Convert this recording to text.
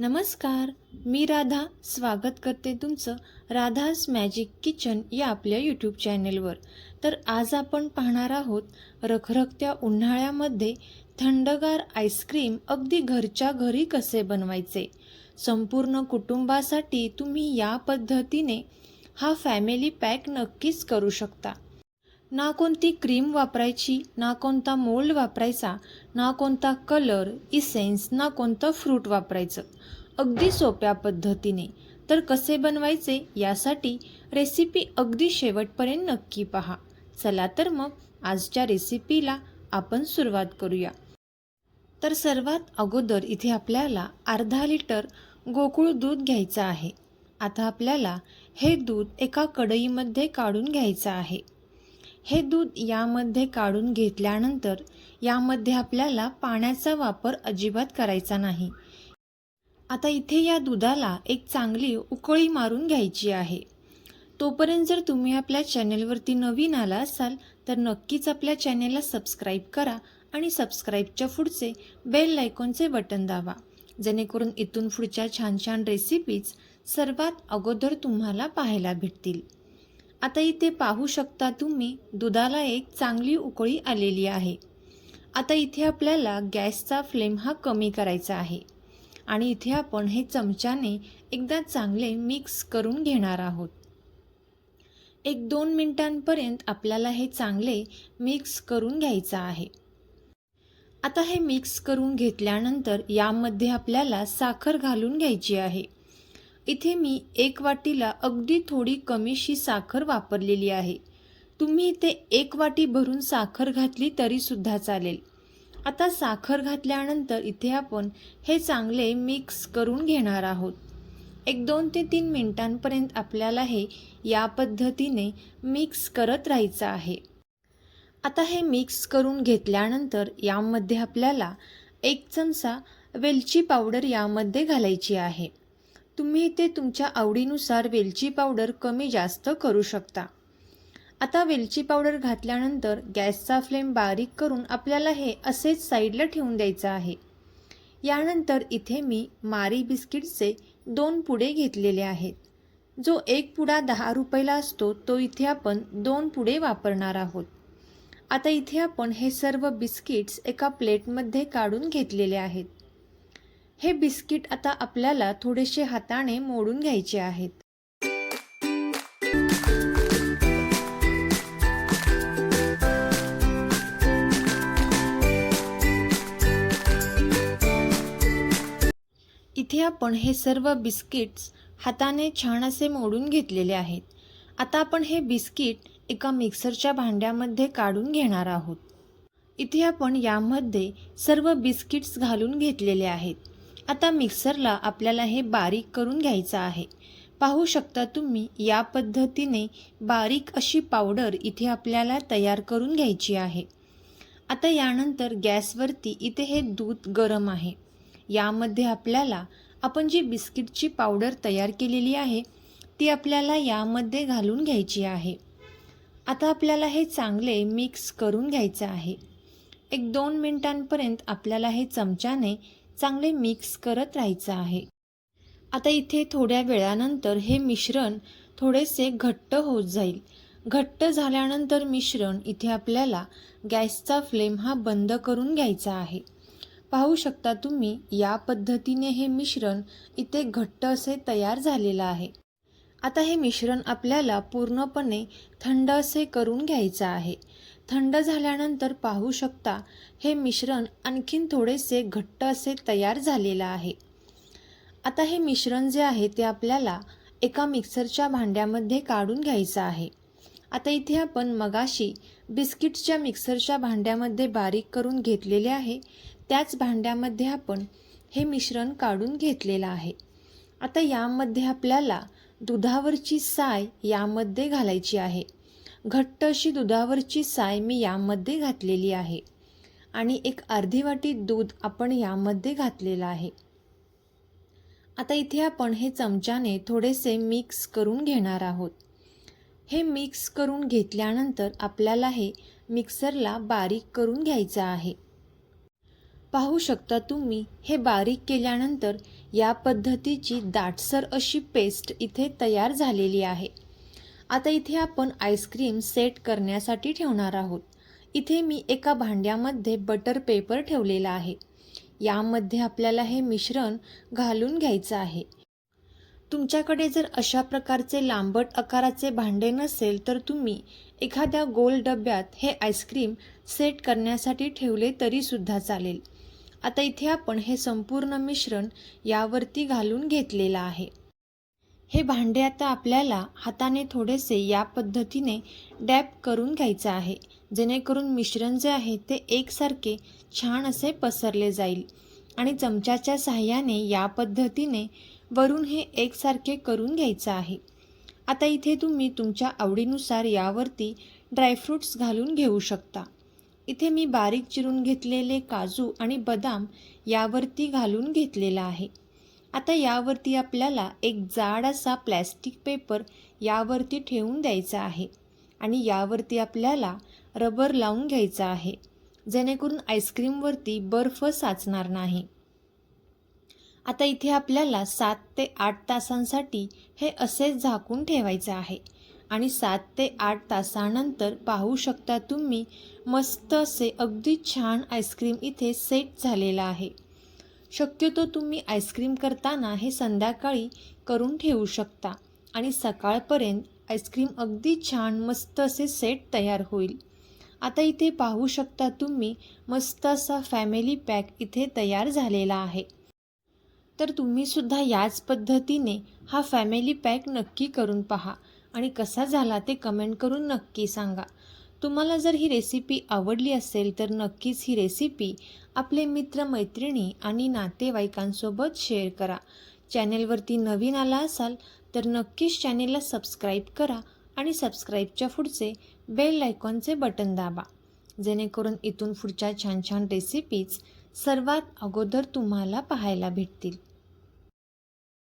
नमस्कार मी राधा. स्वागत करते तुमचं राधाज मॅजिक किचन या आपल्या यूट्यूब चॅनेलवर तर आज आपण पाहणार आहोत रखरखत्या उन्हाळ्यामध्ये थंडगार आईस्क्रीम अगदी घरच्या घरी कसे बनवायचे? संपूर्ण कुटुंबासाठी तुम्ही या पद्धतीने हा फॅमिली पॅक नक्कीच करू शकता. ना कोणती क्रीम वापरायची ना कोणता मोल्ड वापरायचा ना कोणता कलर इसेन्स ना कोणतं फ्रूट वापरायचं. अगदी सोप्या पद्धतीने. तर कसे बनवायचे यासाठी रेसिपी अगदी शेवटपर्यंत नक्की पहा. चला तर मग आजच्या रेसिपीला आपण सुरुवात करूया. तर सर्वात अगोदर इथे आपल्याला अर्धा लिटर गोकुळ दूध घ्यायचं आहे. आता आपल्याला हे दूध एका कढईमध्ये काढून घ्यायचं आहे. हे दूध यामध्ये काढून घेतल्यानंतर यामध्ये आपल्याला पाण्याचा वापर अजिबात करायचा नाही. आता इथे या दुधाला एक चांगली उकळी मारून घ्यायची आहे. तोपर्यंत जर तुम्ही आपल्या चॅनेलवरती नवीन आला असाल तर नक्कीच आपल्या चॅनेलला सबस्क्राईब करा आणि सबस्क्राईबच्या पुढचे बेल लायकॉनचे बटन दाबा. जेणेकरून इथून पुढच्या छान छान रेसिपीज सर्वात अगोदर तुम्हाला पाहायला भेटतील. आता इथे पाहू शकता तुम्ही दुधाला एक चांगली उकळी आलेली आहे. आता इथे आपल्याला गॅसचा फ्लेम हा कमी करायचा आहे. आणि इथे आपण हे चमच्याने एकदा चांगले मिक्स करून घेणार आहोत. एक दोन मिनटांपर्यंत आपल्याला हे चांगले मिक्स करून घ्यायचं आहे. आता हे मिक्स करून घेतल्यानंतर यामध्ये आपल्याला साखर घालून घ्यायची आहे. इथे मी एक वाटीला अगदी थोडी कमीशी साखर वापरलेली आहे. तुम्ही इथे एक वाटी भरून साखर घातली तरीसुद्धा चालेल. आता साखर घातल्यानंतर इथे आपण हे चांगले मिक्स करून घेणार आहोत. एक दोन ते तीन मिनिटांपर्यंत आपल्याला हे या पद्धतीने मिक्स करत राहायचं आहे. आता हे मिक्स करून घेतल्यानंतर यामध्ये आपल्याला एक चमचा वेलची पावडर यामध्ये घालायची आहे. तुम्ही इथे तुमच्या आवडीनुसार वेलची पावडर कमी जास्त करू शकता. आता वेलची पावडर घातल्यानंतर गॅसचा फ्लेम बारीक करून आपल्याला हे असेच साईडला ठेवून द्यायचं आहे. यानंतर इथे मी मारी बिस्किटचे दोन पुडे घेतलेले आहेत. जो एक पुडा दहा रुपयाला असतो तो इथे आपण दोन पुडे वापरणार आहोत. आता इथे आपण हे सर्व बिस्किट्स एका प्लेटमध्ये काढून घेतलेले आहेत. हे बिस्किट आता आपल्याला थोडेसे हाताने मोडून घ्यायचे आहेत. इथे आपण हे सर्व बिस्किट्स हाताने छान असे मोडून घेतलेले आहेत. आता आपण हे बिस्किट एका मिक्सरच्या भांड्यामध्ये काढून घेणार आहोत. इथे आपण यामध्ये सर्व बिस्किट्स घालून घेतलेले आहेत. आता मिक्सरला आपल्याला हे बारीक करून घ्यायचं आहे. पाहू शकता तुम्ही या पद्धतीने बारीक अशी पावडर इथे आपल्याला तयार करून घ्यायची आहे. आता यानंतर गॅसवरती इथे हे दूध गरम आहे. यामध्ये आपल्याला आपण जी बिस्किटची पावडर तयार केलेली आहे ती आपल्याला यामध्ये घालून घ्यायची आहे. आता आपल्याला हे चांगले मिक्स करून घ्यायचं आहे. एक दोन मिनिटांपर्यंत आपल्याला हे चमच्याने चांगले मिक्स करत राहायचं आहे. आता इथे थोड्या वेळानंतर हे मिश्रण थोडेसे घट्ट होत जाईल. घट्ट झाल्यानंतर मिश्रण इथे आपल्याला गॅसचा फ्लेम हा बंद करून घ्यायचा आहे. पाहू शकता तुम्ही या पद्धतीने हे मिश्रण इथे घट्ट असे तयार झालेलं आहे. आता हे मिश्रण आपल्याला पूर्णपणे थंड असे करून घ्यायचं आहे. थंड झाल्यानंतर पाहू शकता हे मिश्रण आणखीन थोडेसे घट्ट असे तयार झालेलं आहे. आता हे मिश्रण जे आहे ते आपल्याला एका मिक्सरच्या भांड्यामध्ये काढून घ्यायचं आहे. आता इथे आपण मगाशी बिस्किटच्या मिक्सरच्या भांड्यामध्ये बारीक करून घेतलेले आहे. त्याच भांड्यामध्ये आपण हे मिश्रण काढून घेतलेलं आहे. आता यामध्ये आपल्याला दुधावरची साय यामध्ये घालायची आहे. घट्ट अशी दुधावरची साय मी यामध्ये घातलेली आहे. आणि एक अर्धी वाटी दूध आपण यामध्ये घातलेलं आहे. आता इथे आपण हे चमच्याने थोडेसे मिक्स करून घेणार आहोत. हे मिक्स करून घेतल्यानंतर आपल्याला हे मिक्सरला बारीक करून घ्यायचं आहे. पाहू शकता तुम्ही हे बारीक केल्यानंतर या पद्धतीची दाटसर अशी पेस्ट इथे तयार झालेली आहे. आता इथे आपण आईस्क्रीम सेट करण्यासाठी ठेवणार आहोत. इथे मी एका भांड्यामध्ये बटर पेपर ठेवलेला आहे. यामध्ये आपल्याला हे मिश्रण घालून घ्यायचं आहे. तुमच्याकडे जर अशा प्रकारचे लांबट आकाराचे भांडे नसेल तर तुम्ही एखाद्या गोल डब्यात हे आईस्क्रीम सेट करण्यासाठी ठेवले तरीसुद्धा चालेल. आता इथे आपण हे संपूर्ण मिश्रण यावरती घालून घेतलेलं आहे. हे भांडे आता आपल्याला हाताने थोडेसे या पद्धतीने डॅप करून घ्यायचं आहे. जेणेकरून मिश्रण जे आहे ते एकसारखे छान असे पसरले जाईल. आणि चमच्याच्या साह्याने या पद्धतीने वरून हे एकसारखे करून घ्यायचं आहे. आता इथे तुम्ही तुमच्या आवडीनुसार यावरती ड्रायफ्रूट्स घालून घेऊ शकता. इथे मी बारीक चिरून घेतलेले काजू आणि बदाम यावरती घालून घेतलेला आहे. आता यावरती आपल्याला एक जाड असा प्लॅस्टिक पेपर यावरती ठेवून द्यायचा आहे. आणि यावरती आपल्याला रबर लावून घ्यायचा आहे. जेणेकरून आईस्क्रीमवरती बर्फ साचणार नाही. आता इथे आपल्याला सात ते आठ तासांसाठी हे असेच झाकून ठेवायचं आहे. आणि सात ते आठ तासानंतर पाहू शकता तुम्ही मस्त असे अगदी छान आईस्क्रीम इथे सेट झालेला आहे. शक्यतो तुम्ही आईस्क्रीम करताना हे संध्याकाळी करून ठेवू शकता आणि सकाळपर्यंत आईस्क्रीम अगदी छान मस्त असे सेट तयार होईल. आता इथे पाहू शकता तुम्ही मस्त असा फॅमिली पॅक इथे तयार झालेला आहे. तर तुम्हीसुद्धा याच पद्धतीने हा फॅमिली पॅक नक्की करून पहा आणि कसा झाला ते कमेंट करून नक्की सांगा. तुम्हाला जर ही रेसिपी आवडली असेल तर नक्कीच ही रेसिपी आपले मित्र मैत्रिणी आणि नातेवाईकांसोबत शेअर करा. चॅनेलवरती नवीन आला असाल तर नक्कीच चॅनेलला सबस्क्राईब करा आणि सबस्क्राईबच्या पुढचे बेल आयकॉनचे बटन दाबा. जेणेकरून इथून पुढच्या छान छान रेसिपीज सर्वात अगोदर तुम्हाला पाहायला भेटतील.